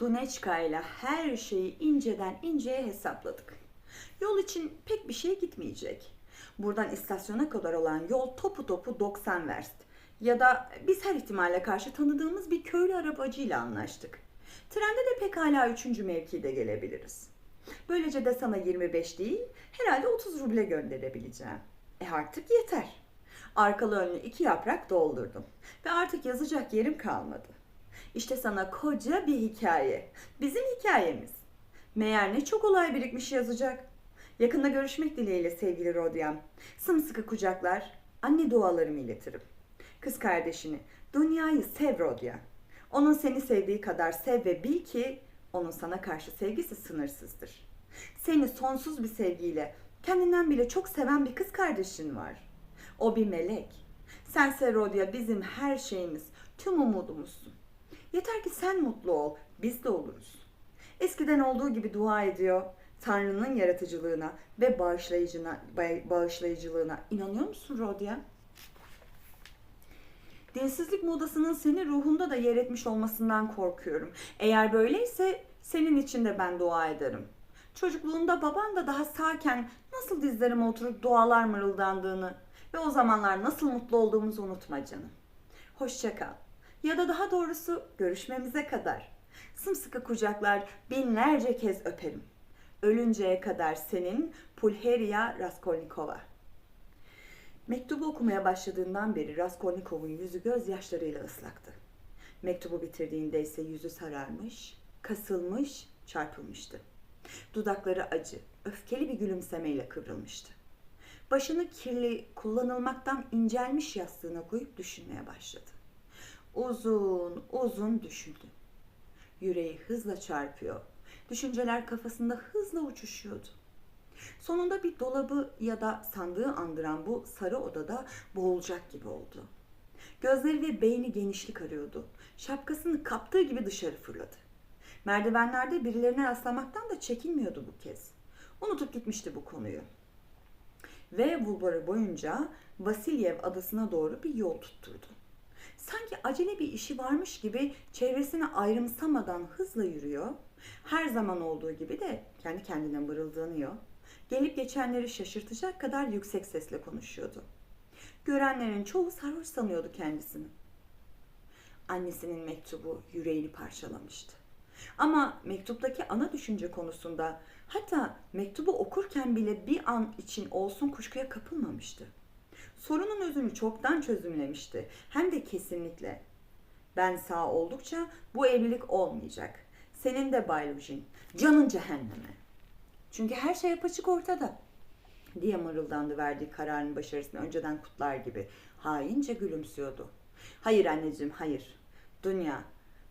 Duneçka ile her şeyi inceden inceye hesapladık. Yol için pek bir şey gitmeyecek. Buradan istasyona kadar olan yol topu topu 90 verst. Ya da biz her ihtimale karşı tanıdığımız bir köylü arabacıyla anlaştık. Trende de pekala 3. mevkide gelebiliriz. Böylece de sana 25 değil, herhalde 30 ruble gönderebileceğim. E artık yeter. Arkalı önlü iki yaprak doldurdum. Ve artık yazacak yerim kalmadı. İşte sana koca bir hikaye. Bizim hikayemiz. Meğer ne çok olay birikmiş yazacak. Yakında görüşmek dileğiyle sevgili Rodyam. Sımsıkı kucaklar, anne dualarımı iletirim. Kız kardeşini, dünyayı sev Rodya. Onun seni sevdiği kadar sev ve bil ki onun sana karşı sevgisi sınırsızdır. Seni sonsuz bir sevgiyle, kendinden bile çok seven bir kız kardeşin var. O bir melek. Sense Rodya bizim her şeyimiz, tüm umudumuzsun. Yeter ki sen mutlu ol, biz de oluruz. Eskiden olduğu gibi dua ediyor. Tanrı'nın yaratıcılığına ve bağışlayıcına, bağ- bağışlayıcılığına inanıyor musun Rodya? Dinsizlik modasının seni ruhunda da yer etmiş olmasından korkuyorum. Eğer böyleyse senin için de ben dua ederim. Çocukluğunda baban da daha sağken nasıl dizlerime oturup dualar mırıldandığını ve o zamanlar nasıl mutlu olduğumuzu unutma canım. Hoşça kal. Ya da daha doğrusu görüşmemize kadar. Sımsıkı kucaklar binlerce kez öperim. Ölünceye kadar senin Pulheria Raskolnikova. Mektubu okumaya başladığından beri Raskolnikov'un yüzü gözyaşlarıyla ıslaktı. Mektubu bitirdiğinde ise yüzü sararmış, kasılmış, çarpılmıştı. Dudakları acı, öfkeli bir gülümsemeyle kıvrılmıştı. Başını kirli, kullanılmaktan incelmiş yastığına koyup düşünmeye başladı. Uzun, uzun düşündü. Yüreği hızla çarpıyor. Düşünceler kafasında hızla uçuşuyordu. Sonunda bir dolabı ya da sandığı andıran bu sarı odada boğulacak gibi oldu. Gözleri ve beyni genişlik arıyordu. Şapkasını kaptığı gibi dışarı fırladı. Merdivenlerde birilerine rastlamaktan da çekinmiyordu bu kez. Unutup gitmişti bu konuyu. Ve bulvarı boyunca Vasilyev adasına doğru bir yol tutturdu. Sanki acele bir işi varmış gibi çevresine ayrımsamadan hızla yürüyor. Her zaman olduğu gibi de kendi kendine mırıldanıyor. Gelip geçenleri şaşırtacak kadar yüksek sesle konuşuyordu. Görenlerin çoğu sarhoş sanıyordu kendisini. Annesinin mektubu yüreğini parçalamıştı. Ama mektuptaki ana düşünce konusunda hatta mektubu okurken bile bir an için olsun kuşkuya kapılmamıştı. Sorunun özünü çoktan çözümlemişti. Hem de kesinlikle. Ben sağ oldukça bu evlilik olmayacak. Senin de Bay Lujin. Canın cehenneme. Çünkü her şey apaçık ortada. Diye mırıldandı verdiği kararın başarısını önceden kutlar gibi. Haince gülümsüyordu. Hayır anneciğim hayır. Dünya.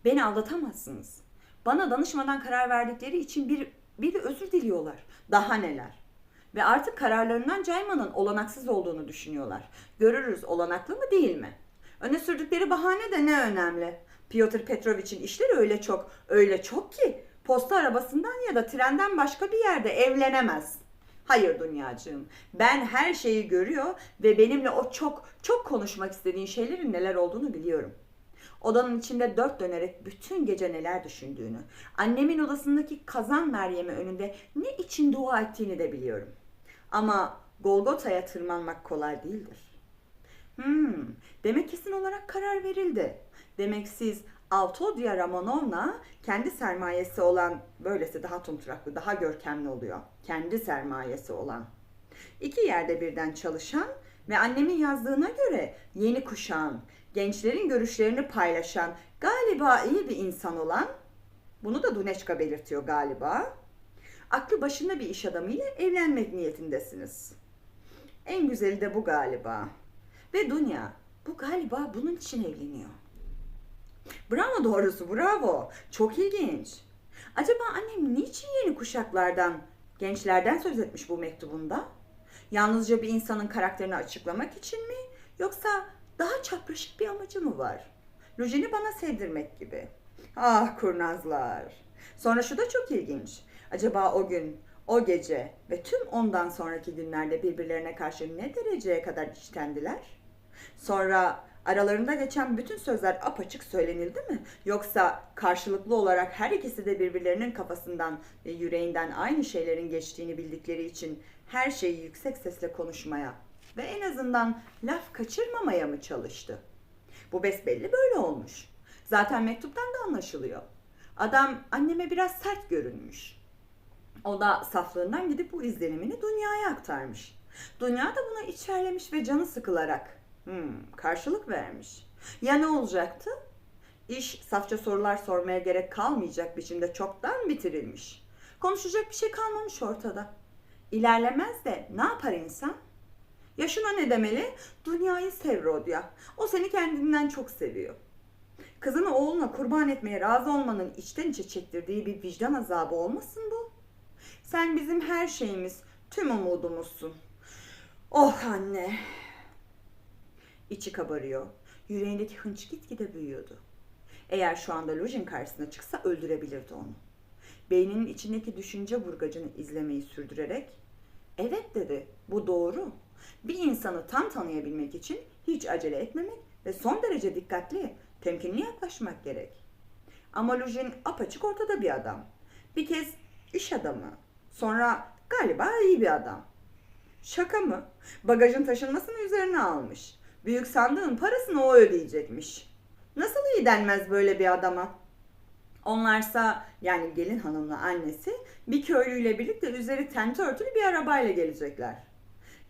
Beni aldatamazsınız. Bana danışmadan karar verdikleri için bir, bir de özür diliyorlar. Daha neler. Ve artık kararlarından caymanın olanaksız olduğunu düşünüyorlar. Görürüz olanaklı mı değil mi? Öne sürdükleri bahane de ne önemli. Piotr Petrovich'in işleri öyle çok, öyle çok ki posta arabasından ya da trenden başka bir yerde evlenemez. Hayır Dünyacığım, ben her şeyi görüyor ve benimle o çok çok konuşmak istediğin şeylerin neler olduğunu biliyorum. Odanın içinde dört dönerek bütün gece neler düşündüğünü, annemin odasındaki kazan Meryem'i önünde ne için dua ettiğini de biliyorum. Ama Golgota'ya tırmanmak kolay değildir. Hmm, demek kesin olarak karar verildi. Demek siz Avtodya Ramonovna kendi sermayesi olan, böylesi daha tumturaklı, daha görkemli oluyor. Kendi sermayesi olan. İki yerde birden çalışan ve annemin yazdığına göre yeni kuşağın, gençlerin görüşlerini paylaşan, galiba iyi bir insan olan, bunu da Duneçka belirtiyor galiba, aklı başında bir iş adamıyla evlenmek niyetindesiniz. En güzeli de bu galiba. Ve Dunya, bu galiba bunun için evleniyor. Bravo doğrusu, bravo. Çok ilginç. Acaba annem niçin yeni kuşaklardan, gençlerden söz etmiş bu mektubunda? Yalnızca bir insanın karakterini açıklamak için mi? Yoksa daha çapraşık bir amacı mı var? Lujin'i bana sevdirmek gibi. Ah kurnazlar. Sonra şu da çok ilginç. Acaba o gün, o gece ve tüm ondan sonraki günlerde birbirlerine karşı ne dereceye kadar içtendiler? Sonra Aralarında geçen bütün sözler apaçık söylenildi mi? Yoksa karşılıklı olarak her ikisi de birbirlerinin kafasından ve yüreğinden aynı şeylerin geçtiğini bildikleri için her şeyi yüksek sesle konuşmaya ve en azından laf kaçırmamaya mı çalıştı? Bu besbelli böyle olmuş. Zaten mektuptan da anlaşılıyor. Adam anneme biraz sert görünmüş. O da saflığından gidip bu izlenimini dünyaya aktarmış. Dünya da buna içerlemiş ve canı sıkılarak hmm, karşılık vermiş. Ya ne olacaktı? İş safça sorular sormaya gerek kalmayacak biçimde çoktan bitirilmiş. Konuşacak bir şey kalmamış ortada. İlerlemez de ne yapar insan? Yaşına ne demeli? Dünyayı sev Rodya. O seni kendinden çok seviyor. Kızını oğluna kurban etmeye razı olmanın içten içe çektirdiği bir vicdan azabı olmasın bu? Sen bizim her şeyimiz, tüm umudumuzsun. Oh anne. İçi kabarıyor. Yüreğindeki hınç gitgide büyüyordu. Eğer şu anda Lojin karşısına çıksa öldürebilirdi onu. Beyninin içindeki düşünce burgacını izlemeyi sürdürerek evet dedi bu doğru. Bir insanı tam tanıyabilmek için hiç acele etmemek ve son derece dikkatli, temkinli yaklaşmak gerek. Ama Lujin apaçık ortada bir adam. Bir kez iş adamı, sonra galiba iyi bir adam. Şaka mı? Bagajın taşınmasını üzerine almış. Büyük sandığın parasını o ödeyecekmiş. Nasıl iyi denmez böyle bir adama? Onlarsa yani gelin hanımla annesi bir köylüyle birlikte üzeri tente örtülü bir arabayla gelecekler.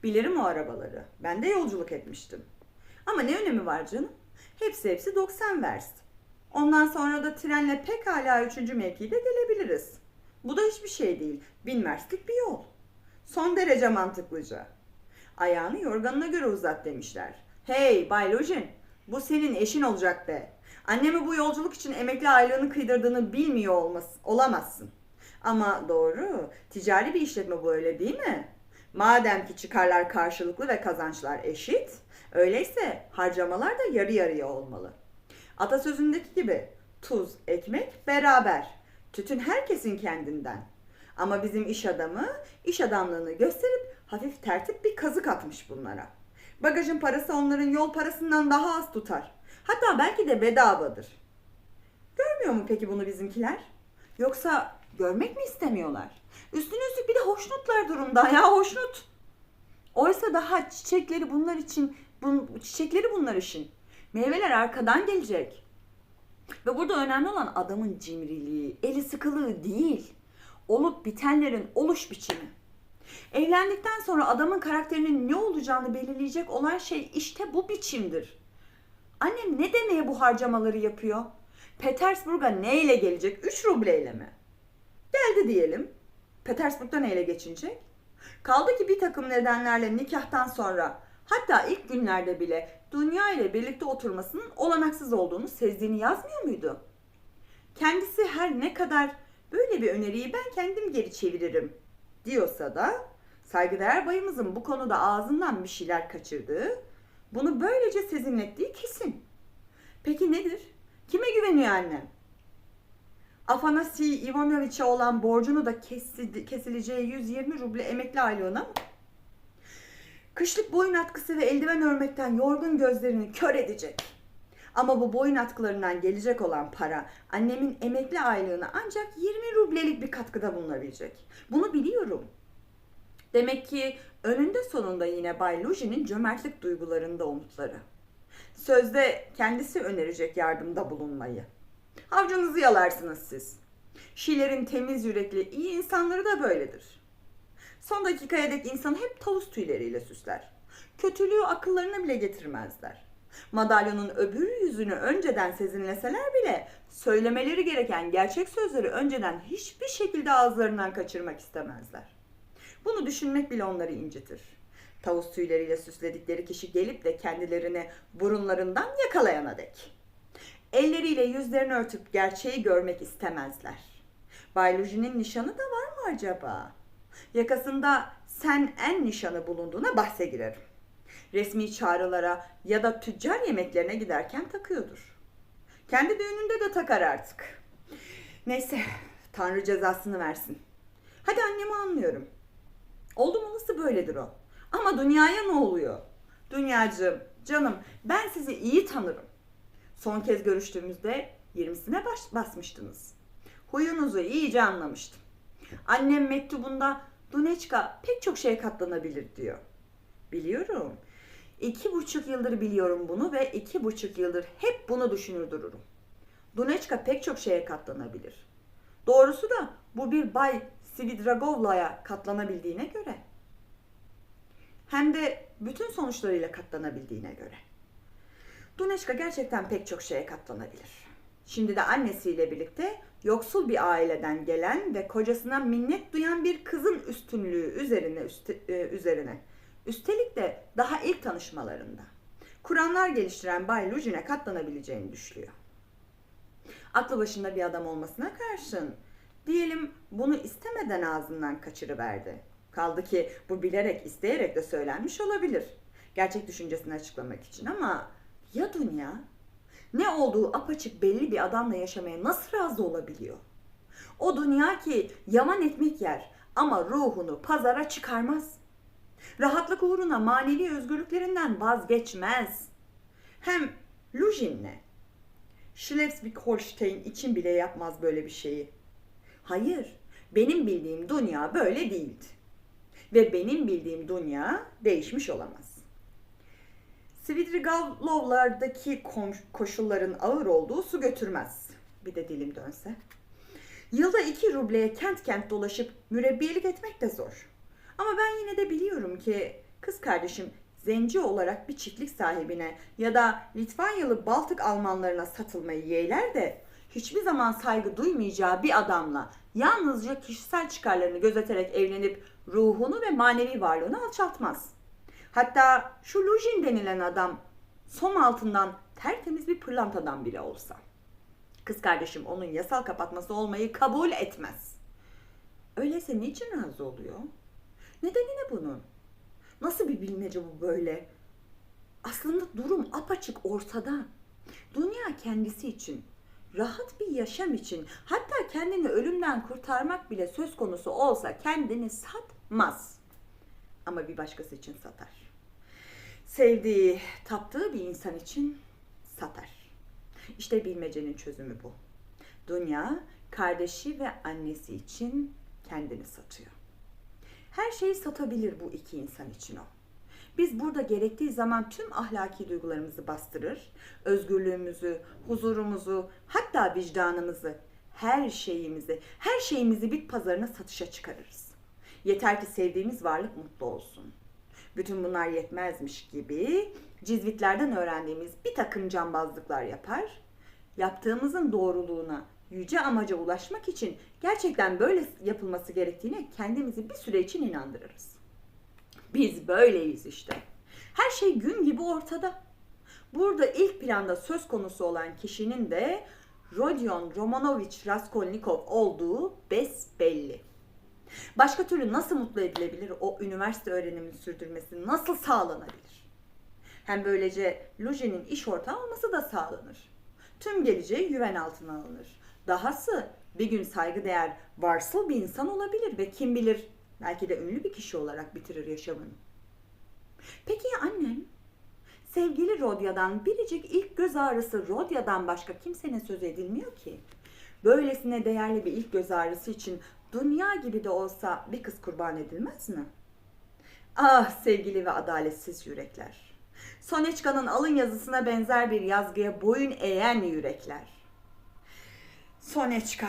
Bilirim o arabaları. Ben de yolculuk etmiştim. Ama ne önemi var canım? Hepsi hepsi 90 verst. Ondan sonra da trenle pekala 3. mevkide gelebiliriz. Bu da hiçbir şey değil. Bin verstlik bir yol. Son derece mantıklıca. Ayağını yorganına göre uzat demişler. Hey Bay Lojin, bu senin eşin olacak be. Annemi bu yolculuk için emekli aylığını kıydırdığını bilmiyor olmaz, olamazsın. Ama doğru, ticari bir işletme bu öyle değil mi? Madem ki çıkarlar karşılıklı ve kazançlar eşit, öyleyse harcamalar da yarı yarıya olmalı. Atasözündeki gibi tuz, ekmek beraber. Tütün herkesin kendinden. Ama bizim iş adamı iş adamlığını gösterip hafif tertip bir kazık atmış bunlara. Bagajın parası onların yol parasından daha az tutar. Hatta belki de bedavadır. Görmüyor mu peki bunu bizimkiler? Yoksa görmek mi istemiyorlar? Üstüne üstlük bir de hoşnutlar durumda ya hoşnut. Oysa daha çiçekleri bunlar için, bun, çiçekleri bunlar için. Meyveler arkadan gelecek. Ve burada önemli olan adamın cimriliği, eli sıkılığı değil. Olup bitenlerin oluş biçimi. Evlendikten sonra adamın karakterinin ne olacağını belirleyecek olan şey işte bu biçimdir. Annem ne demeye bu harcamaları yapıyor? Petersburg'a neyle gelecek? 3 rubleyle mi? Geldi diyelim. Petersburg'da neyle geçinecek? Kaldı ki bir takım nedenlerle nikahtan sonra hatta ilk günlerde bile dünya ile birlikte oturmasının olanaksız olduğunu sezdiğini yazmıyor muydu? Kendisi her ne kadar böyle bir öneriyi ben kendim geri çeviririm diyorsa da saygıdeğer bayımızın bu konuda ağzından bir şeyler kaçırdığı, bunu böylece sezinlettiği kesin. Peki nedir? Kime güveniyor annem? Afanasi Ivanoviç'e olan borcunu da kesi- kesileceği 120 ruble emekli aylığına mı? Kışlık boyun atkısı ve eldiven örmekten yorgun gözlerini kör edecek. Ama bu boyun atkılarından gelecek olan para annemin emekli aylığına ancak 20 rublelik bir katkıda bulunabilecek. Bunu biliyorum. Demek ki önünde sonunda yine Bay Lujin'in cömertlik duygularında umutları. Sözde kendisi önerecek yardımda bulunmayı. Avcınızı yalarsınız siz. Şilerin temiz yürekli iyi insanları da böyledir. Son dakikaya dek insanı hep tavus tüyleriyle süsler. Kötülüğü akıllarına bile getirmezler. Madalyonun öbür yüzünü önceden sezinleseler bile söylemeleri gereken gerçek sözleri önceden hiçbir şekilde ağızlarından kaçırmak istemezler. Bunu düşünmek bile onları incitir. Tavus tüyleriyle süsledikleri kişi gelip de kendilerini burunlarından yakalayana dek. Elleriyle yüzlerini örtüp gerçeği görmek istemezler. Bay nişanı da var mı acaba? Yakasında sen en nişanı bulunduğuna bahse girerim. Resmi çağrılara ya da tüccar yemeklerine giderken takıyordur. Kendi düğününde de takar artık. Neyse, Tanrı cezasını versin. Hadi annemi anlıyorum. Oldum olası böyledir o. Ama dünyaya ne oluyor? Dünyacığım, Canım ben sizi iyi tanırım. Son kez görüştüğümüzde 20'sine baş, basmıştınız. Huyunuzu iyice anlamıştım. Annem mektubunda Duneçka pek çok şeye katlanabilir diyor. Biliyorum. İki buçuk yıldır biliyorum bunu ve iki buçuk yıldır hep bunu düşünür dururum. Duneçka pek çok şeye katlanabilir. Doğrusu da bu bir Bay Svidragovla'ya katlanabildiğine göre. Hem de bütün sonuçlarıyla katlanabildiğine göre. Duneşka gerçekten pek çok şeye katlanabilir. Şimdi de annesiyle birlikte yoksul bir aileden gelen ve kocasına minnet duyan bir kızın üstünlüğü üzerine e, üzerine. Üstelik de daha ilk tanışmalarında. Kur'anlar geliştiren Bay Lujin'e katlanabileceğini düşünüyor. Aklı başında bir adam olmasına karşın diyelim bunu istemeden ağzından kaçırıverdi. Kaldı ki bu bilerek isteyerek de söylenmiş olabilir. Gerçek düşüncesini açıklamak için ama ya dünya? Ne olduğu apaçık belli bir adamla yaşamaya nasıl razı olabiliyor? O dünya ki yaman ekmek yer ama ruhunu pazara çıkarmaz. Rahatlık uğruna manevi özgürlüklerinden vazgeçmez. Hem Lujin'le Schleswig-Holstein için bile yapmaz böyle bir şeyi. Hayır, benim bildiğim dünya böyle değildi. Ve benim bildiğim dünya değişmiş olamaz. Svidrigalovlardaki koşulların ağır olduğu su götürmez. Bir de dilim dönse. Yılda iki rubleye kent kent dolaşıp mürebbiyelik etmek de zor. Ama ben yine de biliyorum ki kız kardeşim zenci olarak bir çiftlik sahibine ya da Litvanyalı Baltık Almanlarına satılmayı yeğler de hiçbir zaman saygı duymayacağı bir adamla yalnızca kişisel çıkarlarını gözeterek evlenip ruhunu ve manevi varlığını alçaltmaz. Hatta şu Lujin denilen adam som altından tertemiz bir pırlantadan bile olsa. Kız kardeşim onun yasal kapatması olmayı kabul etmez. Öyleyse niçin razı oluyor? Nedeni ne bunun? Nasıl bir bilmece bu böyle? Aslında durum apaçık ortada. Dünya kendisi için, rahat bir yaşam için, hatta kendini ölümden kurtarmak bile söz konusu olsa kendini satmaz. Ama bir başkası için satar. Sevdiği, taptığı bir insan için satar. İşte bilmecenin çözümü bu. Dünya kardeşi ve annesi için kendini satıyor. Her şeyi satabilir bu iki insan için o. Biz burada gerektiği zaman tüm ahlaki duygularımızı bastırır, özgürlüğümüzü, huzurumuzu, hatta vicdanımızı, her şeyimizi, her şeyimizi bit pazarına satışa çıkarırız. Yeter ki sevdiğimiz varlık mutlu olsun. Bütün bunlar yetmezmiş gibi cizvitlerden öğrendiğimiz bir takım cambazlıklar yapar. Yaptığımızın doğruluğuna, yüce amaca ulaşmak için gerçekten böyle yapılması gerektiğine kendimizi bir süre için inandırırız. Biz böyleyiz işte. Her şey gün gibi ortada. Burada ilk planda söz konusu olan kişinin de Rodion Romanovich Raskolnikov olduğu besbelli. Başka türlü nasıl mutlu edilebilir o üniversite öğrenimini sürdürmesi nasıl sağlanabilir? Hem böylece Lujin'in iş ortağı olması da sağlanır. Tüm geleceği güven altına alınır. Dahası bir gün saygıdeğer, varsıl bir insan olabilir ve kim bilir belki de ünlü bir kişi olarak bitirir yaşamını. Peki ya annem? Sevgili Rodya'dan biricik ilk göz ağrısı Rodya'dan başka kimsenin söz edilmiyor ki. Böylesine değerli bir ilk göz ağrısı için dünya gibi de olsa bir kız kurban edilmez mi? Ah sevgili ve adaletsiz yürekler. Soneçka'nın alın yazısına benzer bir yazgıya boyun eğen yürekler. Soneçka,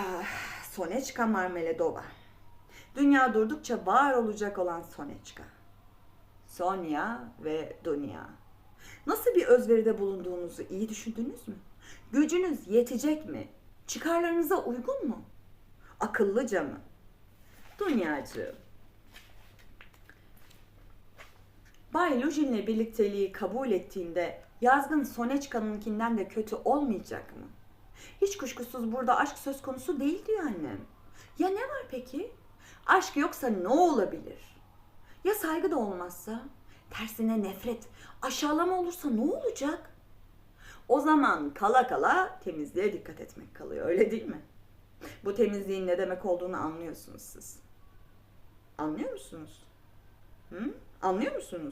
Soneçka Marmeladova. Dünya durdukça var olacak olan Soneçka. Sonya ve Dünya. Nasıl bir özveride bulunduğunuzu iyi düşündünüz mü? Gücünüz yetecek mi? Çıkarlarınıza uygun mu? Akıllıca mı? Dünyacığım. Bay Lujin'le birlikteliği kabul ettiğinde yazgın Soneçka'nınkinden de kötü olmayacak mı? Hiç kuşkusuz burada aşk söz konusu değil diyor annem. Ya ne var peki? Aşk yoksa ne olabilir? Ya saygı da olmazsa? Tersine nefret, aşağılama olursa ne olacak? O zaman kala kala temizliğe dikkat etmek kalıyor öyle değil mi? Bu temizliğin ne demek olduğunu anlıyorsunuz siz. Anlıyor musunuz? Hı? Anlıyor musunuz?